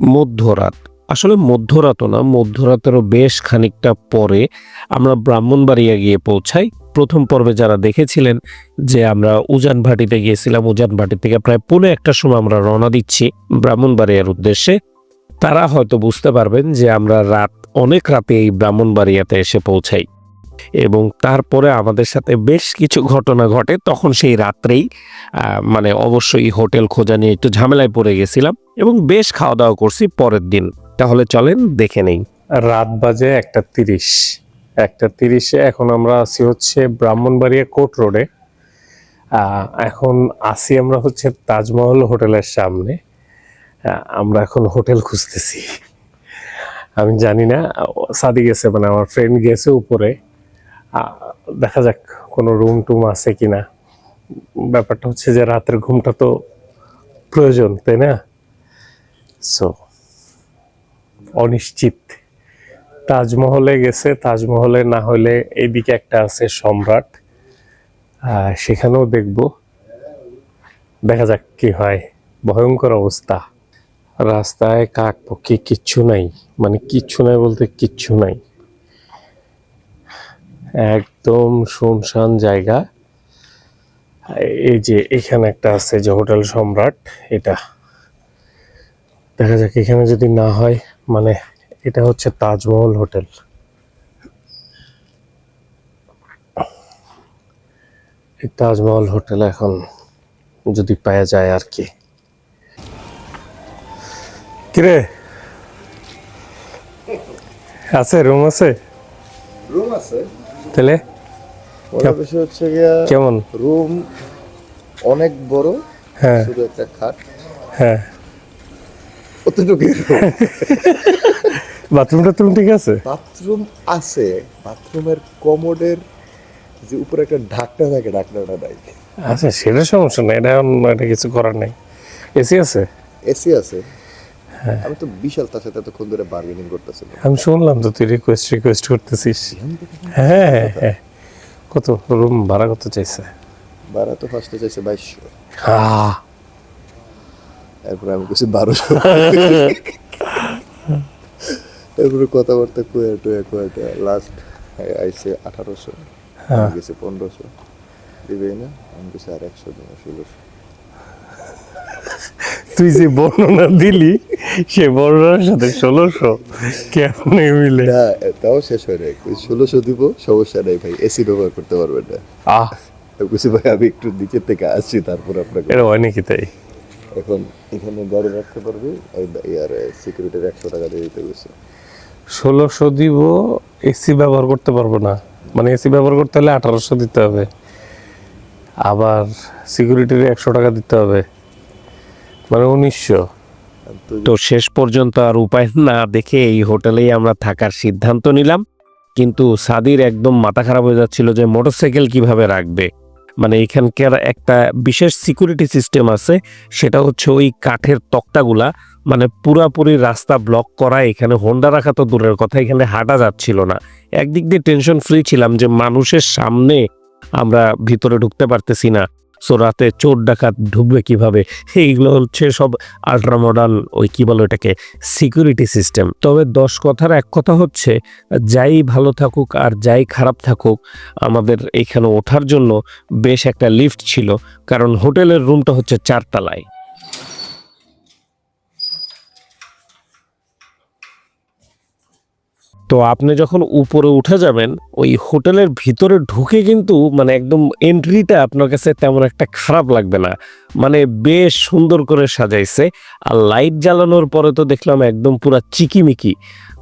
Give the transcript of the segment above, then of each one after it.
মধ্যরাত। আসলে মধ্যরাতও না, মধ্যরাতেরও বেশ খানিকটা পরে আমরা ব্রাহ্মণবাড়িয়া গিয়ে পৌঁছাই। প্রথম পর্বে যারা দেখেছিলেন যে আমরা উজান ভাটিতে গিয়েছিলাম উজান ভাটি থেকে প্রায় পৌনে একটার সময় আমরা রওনা দিচ্ছি ব্রাহ্মণবাড়িয়ার উদ্দেশ্যে। তারা হয়তো বুঝতে পারবেন যে আমরা রাত, অনেক রাতে এই ব্রাহ্মণবাড়িয়াতে এসে পৌঁছাই। এবং তারপরে আমাদের সাথে বেশ কিছু ঘটনা ঘটে। তখন সেই রাত্রেই মানে অবশ্যই হোটেল খোঁজা নিয়ে একটু ঝামেলায় পড়ে গেছিলাম এবং বেশ খাওয়া দাওয়া করছি পরের দিন। তাহলে চলেন দেখে নেই। রাত বাজে একটা তিরিশ। একটা তিরিশে এখন আমরা আছি হচ্ছে ব্রাহ্মণবাড়িয়া কোর্ট রোডে। এখন আসি আমরা হচ্ছে তাজমহল হোটেলের সামনে। আমরা এখন হোটেল খুঁজতেছি। আমি জানি না সাদি গেছে মানে আমার ফ্রেন্ড গেছে উপরে। দেখা যাক কোনো রুম টুম আছে কিনা। ব্যাপারটা হচ্ছে যে রাতের ঘুমটা তো প্রয়োজন, তাই না? সো অনিশ্চিত। তাজমহলে গেছে, তাজমহলে না হলে এইদিকে একটা আছে সম্রাট। সেখানেও দেখব। দেখা যাক কি হয়। ভয়ঙ্কর অবস্থা। রাস্তায় কাক পক্ষী কিচ্ছু নাই। মানে কিচ্ছু নাই বলতে কিচ্ছু নাই। একদম শুনশান জায়গা। এই যে এখানে একটা আছে যে হোটেল সম্রাট, এটা। দেখা যাক, এখানে যদি না হয় মানে এটা হচ্ছে তাজমহল হোটেল। তাজমহল হোটেল এখন যদি পাওয়া যায় আর কি। কিরে? আছে, রুম আছে? রুম আছে। তাহলে বিষয় হচ্ছে গিয়া কেমন? রুম অনেক বড় হ্যাঁ। শুধু একটা খাট। হ্যাঁ। অতটুকু বাথরুম টাথরুম ঠিক আছে? বাথরুম আছে বাথরুমের কমোডের যে উপরে একটা ঢাকনা থাকে ঢাকনাটা নাই। আচ্ছা সেটা সমস্যা নাই এটা এখন এটা কিছু করার নেই। এসি আছে? এসি আছে। আমি তো বিশাল তার সাথে এতক্ষণ ধরে বার্গেনিং করতেছিলাম। আমি শুনলাম তো তুই রিকোয়েস্ট রিকোয়েস্ট করতেছিস। হ্যাঁ হ্যাঁ কত রুম ভাড়া কত চাইছে? ভাড়া তো ফার্স্টে চাইছে বাইশশো। হ্যাঁ এরপরে আমি কিছু বারোশো। এরপরে কথাবার্তা কুয়া টুয়া কুয়া টুয়া লাস্ট আইসে আঠারোশো গেছে পনেরোশো। দিবেই না আমি গেছি আর একশো দিন ষোলোশো। তুই যে বর্ণনা দিলি সে বর্ণনার সাথে ষোলোশো কেমন মিলে? না তাও শেষ হয় নাই। ষোলোশো দিব সমস্যা নাই ভাই এসি ব্যবহার করতে পারবেন না। আহ। আমি ভাই আমি একটু নিচের থেকে আসছি তারপর আপনাকে এটা নাকি তাই? এখন এখানে গাড়ি রাখতে পারবে আর সিকিউরিটির একশো টাকা দিয়ে দিতে গেছে ষোলোশো দিব এসি ব্যবহার করতে পারব না। মানে এসি ব্যবহার করতে হলে আঠারোশো দিতে হবে। আবার সিকিউরিটির একশো টাকা দিতে হবে। মানে উনিশশো। তো শেষ পর্যন্ত আর উপায় না দেখে এই হোটেলেই আমরা থাকার সিদ্ধান্ত নিলাম। কিন্তু সাদির একদম মাথা খারাপ হয়ে যাচ্ছিল যে মোটরসাইকেল কীভাবে রাখবে। মানে এখানকার একটা বিশেষ সিকিউরিটি সিস্টেম আছে, সেটা হচ্ছে ওই কাঠের তক্তাগুলা মানে পুরাপুরি রাস্তা ব্লক করা, এখানে হোন্ডা রাখা তো দূরের কথা, এখানে হাঁটা যাচ্ছিল না। একদিক দিয়ে টেনশন ফ্রি ছিলাম যে মানুষের সামনে আমরা ভিতরে ঢুকতে পারতেছি না। সো রাতে চোর ডাকাত ঢুকবে কীভাবে? এইগুলো হচ্ছে সব আল্ট্রা মডার্ন ওই কী বলো এটাকে সিকিউরিটি সিস্টেম তবে দশ কথার এক কথা হচ্ছে, যাই ভালো থাকুক আর যাই খারাপ থাকুক, আমাদের এখানে ওঠার জন্য বেশ একটা লিফট ছিল। কারণ হোটেলের রুমটা হচ্ছে চারতলায়। তো আপনি যখন উপরে উঠে যাবেন, ওই হোটেলের ভিতরে ঢুকে কিন্তু মানে একদম এন্ট্রিটা আপনার কাছে তেমন একটা খারাপ লাগবে না। মানে বেশ সুন্দর করে সাজাইছে। আর লাইট জ্বালানোর পরে তো দেখলাম একদম পুরা চিকিমিকি।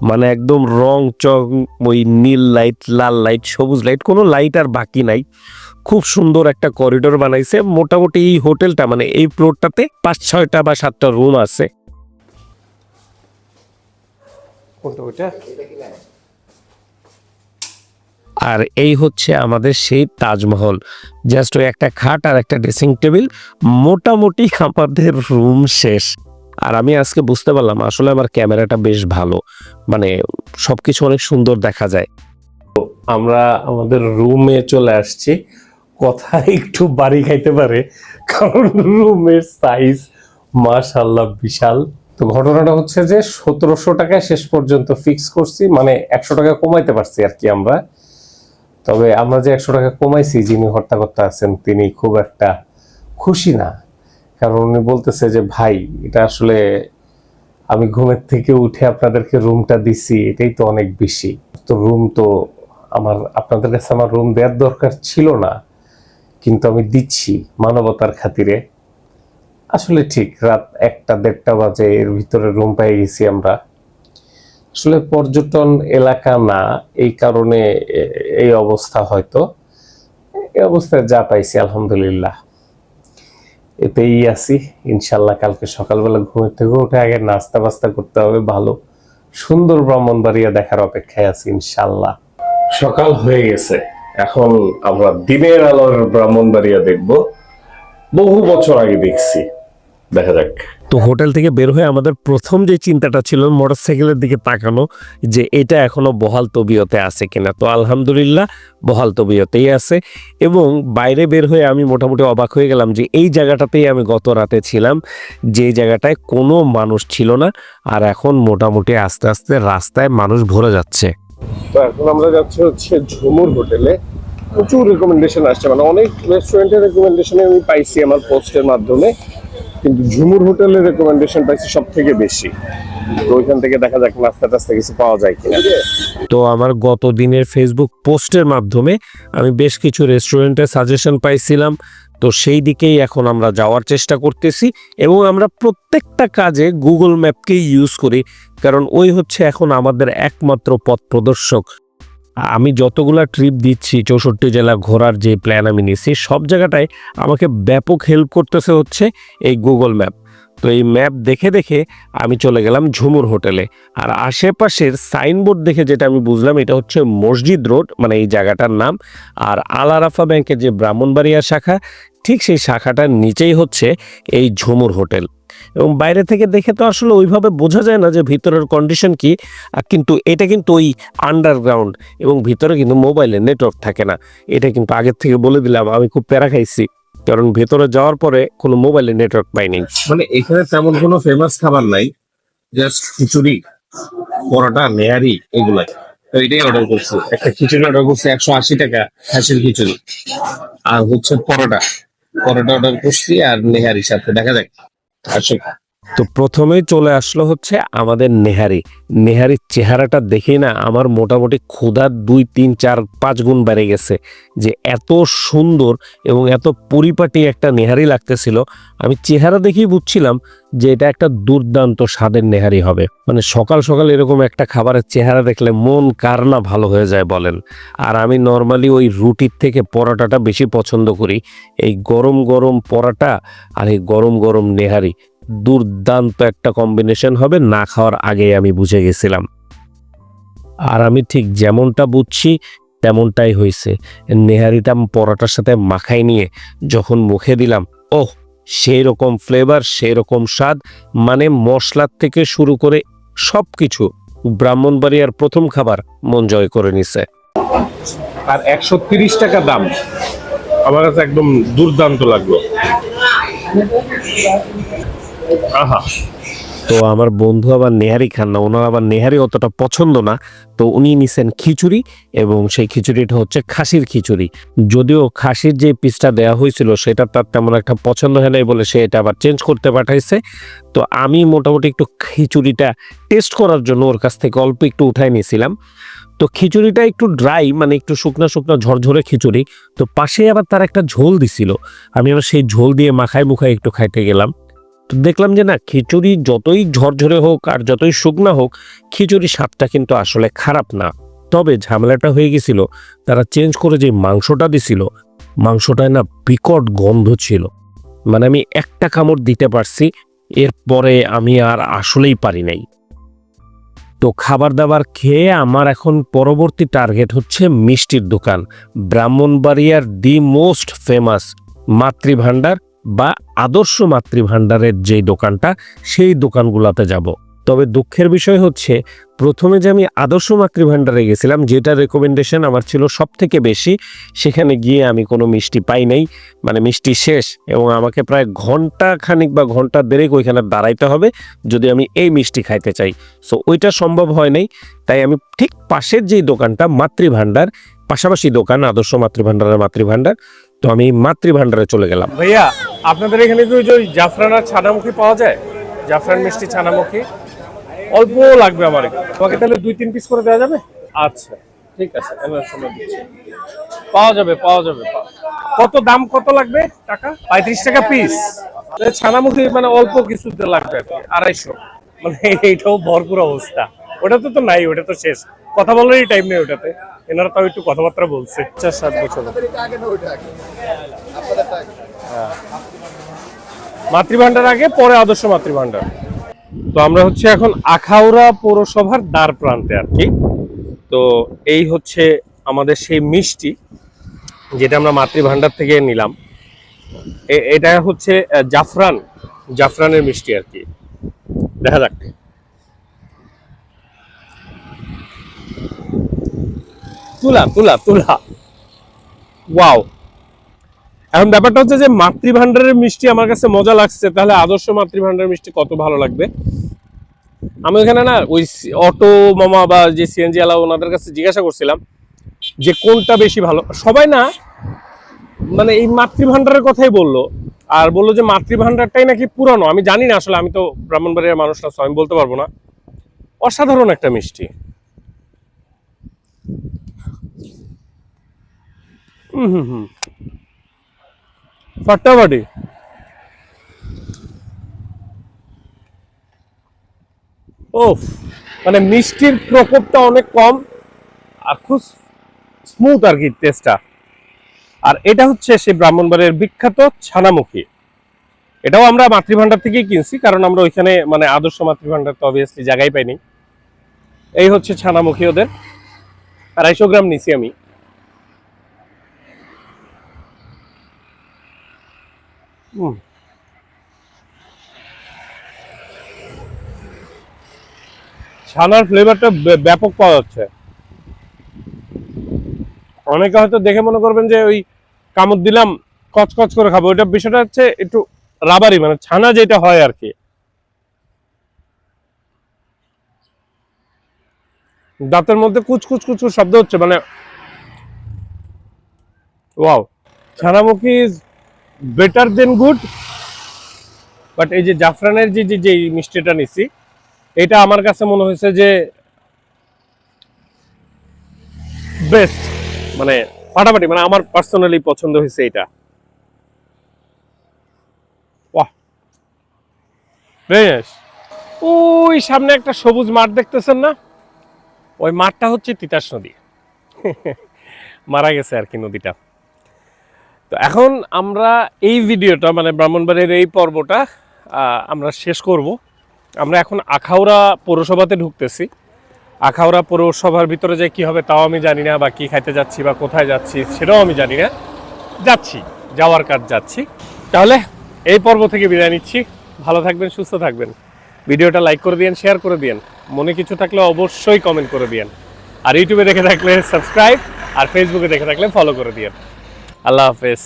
মানে একদম রং, চং, ওই নীল লাইট লাল লাইট সবুজ লাইট কোনো লাইট আর বাকি নাই। খুব সুন্দর একটা করিডোর বানাইছে। মোটামুটি এই হোটেলটা মানে এই ফ্লোরটাতে পাঁচ ছয়টা বা সাতটা রুম আছে। আর এই হচ্ছে আমাদের সেই তাজমহল। জাস্ট ওই একটা খাট আর একটা ড্রেসিং টেবিল মোটামুটি আমাদের রুম শেষ। আর আমি আজকে বুঝতে পারলাম, আসলে আমার ক্যামেরাটা বেশ ভালো। মানে সবকিছু অনেক সুন্দর দেখা যায়। আমরা আমাদের রুমে চলে আসছি। কথা একটু বাড়ি খাইতে পারে, কারণ রুমের সাইজ মাশাল্লাহ বিশাল। তো ঘটনাটা হচ্ছে যে সতেরোশো টাকায় শেষ পর্যন্ত ফিক্স করছি মানে একশো টাকা কমাইতে পারছি আর কি আমরা। তবে আমরা যে একশো টাকা কমাইছি, যিনি হর্তাকর্তা আছেন, তিনি খুব একটা খুশি না। কারণ উনি বলতেছে যে, ভাই, এটা আসলে আমি ঘুমের থেকে উঠে আপনাদেরকে রুমটা দিছি, এটাই তো অনেক বেশি। তো রুম তো আমার, আপনাদের কাছে আমার রুম দেওয়ার দরকার ছিল না, কিন্তু আমি দিচ্ছি মানবতার খাতিরে। আসলে ঠিক, রাত একটা, দেড়টা বাজে, এর ভিতরে রুম পেয়ে গেছি আমরা। আসলে পর্যটন এলাকা না, এই কারণে এই অবস্থা হয়তো। এই অবস্থায় যা পাইছি, আলহামদুলিল্লাহ। এতেই আছি। ইনশাল্লাহ কালকে সকালবেলা ঘুমের থেকে উঠে আগে নাস্তা বাস্তা করতে হবে, ভালো। সুন্দর ব্রাহ্মণবাড়িয়া দেখার অপেক্ষায় আছি ইনশাল্লাহ সকাল হয়ে গেছে। এখন আমরা দিনের আলোর ব্রাহ্মণবাড়িয়া দেখব। বহু বছর আগে দেখছি। দেখা যাক। তো হোটেল থেকে বের হয়ে আমাদের প্রথম যে চিন্তাটা ছিল মোটরসাইকেলের দিকে তাকানো যে এটা এখনও বহাল তবিয়তে আছে কিনা। তো আলহামদুলিল্লাহ বহাল তবিয়তেই আছে এবং বাইরে বের হয়ে আমি মোটামুটি অবাক হয়ে গেলাম যে এই জায়গাটাতেই আমি গত রাতে ছিলাম যে জায়গাটায় কোনো মানুষ ছিল না আর এখন মোটামুটি আস্তে আস্তে রাস্তায় মানুষ ভরে যাচ্ছে। তো এখন আমরা যাচ্ছি হচ্ছে ঝুমুর হোটেলে। প্রচুর রেকমেন্ডেশন আসছে মানে অনেক রেস্টুরেন্টের রেকমেন্ডেশন আমি পাইছি আমার পোস্টের মাধ্যমে। কিন্তু ঝুমুর হোটেলের রেকমেন্ডেশন পাইছি সব থেকে বেশি। তো ওইখান থেকে দেখা যাক নাস্তা টাস্তা কিছু পাওয়া যায় কিনা। তো আমার গত দিনের ফেসবুক পোস্টের মাধ্যমে আমি বেশ কিছু রেস্টুরেন্টের সাজেশন পাইছিলাম। তো সেই দিকেই এখন আমরা যাওয়ার চেষ্টা করতেছি এবং আমরা প্রত্যেকটা কাজে গুগল ম্যাপকেই ইউজ করি। কারণ ওই হচ্ছে এখন আমাদের একমাত্র পথ প্রদর্শক। আমি যতগুলো ট্রিপ দিচ্ছি, চৌষট্টি জেলা ঘোরার যে প্ল্যান আমি নিছি, সব জায়গাটায় আমাকে ব্যাপক হেল্প করতেছে হচ্ছে এই গুগল ম্যাপ তো এই ম্যাপ দেখে দেখে আমি চলে গেলাম ঝুমুর হোটেলে। আর আশেপাশের সাইনবোর্ড দেখে যেটা আমি বুঝলাম, এটা হচ্ছে মসজিদ রোড মানে এই জায়গাটার নাম। আর আল আরাফা ব্যাংকের যে ব্রাহ্মণবাড়িয়া শাখা, ঠিক সেই শাখাটার নিচেই হচ্ছে এই ঝুমুর হোটেল। এবং বাইরে থেকে দেখে তো আসলে ওইভাবে বোঝা যায় না যে ভিতরের কন্ডিশন কি কিন্তু এটা কিন্তু ওই আন্ডারগ্রাউন্ড এবং ভিতরে কিন্তু মোবাইলে নেটওয়ার্ক থাকে না। এটা কিন্তু আগের থেকে বলে দিলাম, আমি খুব প্যারা খাইছি। কারণ ভেতরে যাওয়ার পরে কোনো মোবাইলে নেটওয়ার্ক পাইনি। মানে এখানে তেমন কোনো ফেমাস খাবার নাই জাস্ট খিচুড়ি, পরোটা নেহারি এগুলাই। তো এটাই অর্ডার করছি। একটা খিচুড়ি অর্ডার করছি, একশো আশি টাকা খাসির খিচুড়ি। আর হচ্ছে পরোটা। পরোটা অর্ডার করছি আর নেহারি সাথে। দেখা যাক। আসুক। তো প্রথমেই চলে আসলো হচ্ছে আমাদের নেহারি। নেহারির চেহারাটা দেখেই না আমার মোটামুটি ক্ষুধার দুই, তিন, চার, পাঁচ গুণ বেড়ে গেছে যে এত সুন্দর এবং এত পরিপাটি একটা নেহারি লাগতেছিল। আমি চেহারা দেখেই বুঝছিলাম যে এটা একটা দুর্দান্ত স্বাদের নেহারি হবে। মানে সকাল সকাল এরকম একটা খাবারের চেহারা দেখলে মন কার না ভালো হয়ে যায় বলেন। আর আমি নর্মালি ওই রুটির থেকে পরোটাটা বেশি পছন্দ করি। এই গরম গরম পরোটা আর এই গরম গরম নেহারি। দুর্দান্ত একটা কম্বিনেশন হবে, না খাওয়ার আগেই আমি বুঝে গেছিলাম। আর আমি ঠিক যেমনটা বুঝছি, তেমনটাই হয়েছে। নেহারিটা পরোটার সাথে মাখাই নিয়ে যখন মুখে দিলাম, ওহ সেই রকম ফ্লেভার সেই রকম স্বাদ মানে মশলার থেকে শুরু করে সব কিছু ব্রাহ্মণবাড়িয়ার প্রথম খাবার মন জয় করে নিছে। আর একশো তিরিশ টাকা দাম। আমার কাছে একদম দুর্দান্ত লাগল। তো আমার বন্ধু আবার নেহারি খান না, ওনার আবার নেহারি অতটা পছন্দ না। তো উনি নিছেন খিচুড়ি এবং সেই খিচুড়িটা হচ্ছে খাসির খিচুড়ি। যদিও খাসির যে পিসটা দেওয়া হয়েছিল সেটা তার তেমন একটা পছন্দ হয় নাই বলে সে এটা আবার চেঞ্জ করতে পাঠাইছে। তো আমি মোটামুটি একটু খিচুড়িটা টেস্ট করার জন্য ওর কাছ থেকে অল্প একটু উঠাই নিয়েছিলাম তো খিচুড়িটা একটু ড্রাই মানে একটু শুকনা শুকনা ঝরঝরে খিচুড়ি। তো পাশে আবার তার একটা ঝোল দিছিল। আমি আবার সেই ঝোল দিয়ে মাখায় মুখায় একটু খাইতে গেলাম। তো দেখলাম যে না, খিচুড়ি যতই ঝরঝরে হোক আর যতই শুকনা হোক খিচুড়ি স্বাদটা কিন্তু আসলে খারাপ না। তবে ঝামেলাটা হয়ে গেছিল, তারা চেঞ্জ করে যে মাংসটা দিছিল, মাংসটায় না বিকট গন্ধ ছিল। মানে আমি একটা কামড় দিতে পারছি, এরপরে আমি আর আসলেই পারি নাই। তো খাবার দাবার খেয়ে আমার এখন পরবর্তী টার্গেট হচ্ছে মিষ্টির দোকান। ব্রাহ্মণবাড়িয়ার দি মোস্ট ফেমাস মাতৃভাণ্ডার বা আদর্শ মাতৃভাণ্ডারের যেই দোকানটা, সেই দোকানগুলোতে যাব। তবে দুঃখের বিষয় হচ্ছে, প্রথমে যে আমি আদর্শ মাতৃভাণ্ডারে গেছিলাম, যেটা রেকমেন্ডেশন আমার ছিল সব থেকে বেশি, সেখানে গিয়ে আমি কোনো মিষ্টি পাই নাই। মানে মিষ্টি শেষ এবং আমাকে প্রায় ঘণ্টা খানিক বা ঘণ্টা দেড়েক ওইখানে দাঁড়াইতে হবে, যদি আমি এই মিষ্টি খাইতে চাই। সো ওইটা সম্ভব হয় নাই। তাই আমি ঠিক পাশের যেই দোকানটা, মাতৃভাণ্ডার, পাশাপাশি দোকান, আদর্শ মাতৃভাণ্ডারের মাতৃভাণ্ডার তো আমি মাতৃভাণ্ডারে চলে গেলাম। ভাইয়া, আপনাদের এখানে কি ওই জাফরান আর ছানামুখী পাওয়া যায়? জাফরান মিষ্টি ছানামুখী? অল্প লাগবে আমার। তোমাকে তাহলে দুই, তিন পিস করে দেওয়া যাবে? আচ্ছা ঠিক আছে সময় দিচ্ছি। পাওয়া যাবে পাওয়া যাবে কত দাম, কত লাগবে টাকা? পঁয়ত্রিশ টাকা পিস ছানামুখী মানে অল্প কিছুতে লাগবে আড়াইশো। মানে এইটাও ভরপুর অবস্থা। ওটাতে তো নাই, ওটা তো শেষ। কথা বলারই টাইম নেই ওটাতে। এনারা তাও একটু কথাবার্তা বলছে। চার সাত বছর। মাতৃভান্ডার আগে পরে আদর্শ মাতৃভান্ডার তো আমরা হচ্ছে এখন আখাউড়া পৌরসভার দ্বার প্রান্তে আর কি। তো এই হচ্ছে আমাদের সেই মিষ্টি যেটা আমরা মাতৃভান্ডার থেকে নিলাম। এটা হচ্ছে জাফরান জাফরানের মিষ্টি আর কি। দেখা যাক। তুলা তুলা তুলা। ওয়াও এখন ব্যাপারটা হচ্ছে যে মাতৃভান্ডারের মিষ্টি আমার কাছে মজা লাগছে, তাহলে আদর্শ মাতৃভান্ডারের মিষ্টি কত ভালো লাগবে? আমি ওখানে না ওই অটো, মামা বা যে সিএনজি আলা ওনাদের কাছে জিজ্ঞাসা করছিলাম যে কোনটা বেশি ভালো। সবাই না মানে এই মাতৃভান্ডারের কথাই বলল, আর বলল যে মাতৃভান্ডারটাই নাকি পুরানো। আমি জানি না আসলে, আমি তো ব্রাহ্মণবাড়িয়ার মানুষ না আমি বলতে পারব না। অসাধারণ একটা মিষ্টি। ফাটাফাটি। ওফ মানে মিষ্টির প্রকোপটা অনেক কম আর খুব স্মুথ আর কি টেস্টটা। আর এটা হচ্ছে সেই ব্রাহ্মণবাড়ির বিখ্যাত ছানামুখী। এটাও আমরা মাতৃভাণ্ডার থেকেই কিনছি, কারণ আমরা ওইখানে মানে আদর্শ মাতৃভাণ্ডার তো অবভিয়াসলি জায়গায় পাইনি। এই হচ্ছে ছানামুখী ওদের। আড়াইশো গ্রাম নিছি আমি। ছানার ফ্লেভারটা ব্যাপক পাওয়া যাচ্ছে। অনেকে হয়তো দেখে মনে করবেন যে ওই কামড় দিলাম, কচকচ করে খাব। ওইটা বিষয়টা হচ্ছে একটু রাবারি মানে ছানা যেটা হয় আর কি। দাঁতের মধ্যে কুচকুচ কুচকুচ শব্দ হচ্ছে মানে wow. Chhanamukhi better then good but এই যে জাফরানের যে যে যে এই মিষ্টিটা নিছি, এটা আমার কাছে মনে হয়েছে যে বেস্ট মানে ফাটাফাটি মানে আমার পার্সোনালি পছন্দ হয়েছে এটা। বেশ। ওই সামনে একটা সবুজ মাঠ দেখতেছেন না? ওই মাঠটা হচ্ছে তিতাস নদী। মারা গেছে আর কি নদীটা। তো এখন আমরা এই ভিডিওটা মানে ব্রাহ্মণবাড়ির এই পর্বটা আমরা শেষ করব। আমরা এখন আখাউড়া পৌরসভাতে ঢুকতেছি। আখাউড়া পৌরসভার ভিতরে যে কি হবে তাও আমি জানি না, বা কী খাইতে যাচ্ছি বা কোথায় যাচ্ছি সেটাও আমি জানি না। যাচ্ছি, যাওয়ার কাজ যাচ্ছি। তাহলে এই পর্ব থেকে বিদায় নিচ্ছি। ভালো থাকবেন, সুস্থ থাকবেন। ভিডিওটা লাইক করে দিয়েন, শেয়ার করে দিয়েন। মনে কিছু থাকলে অবশ্যই কমেন্ট করে দিয়েন। আর ইউটিউবে দেখে থাকলে সাবস্ক্রাইব, আর ফেসবুকে দেখে থাকলে ফলো করে দিয়েন। আল্লাহ হাফেজ।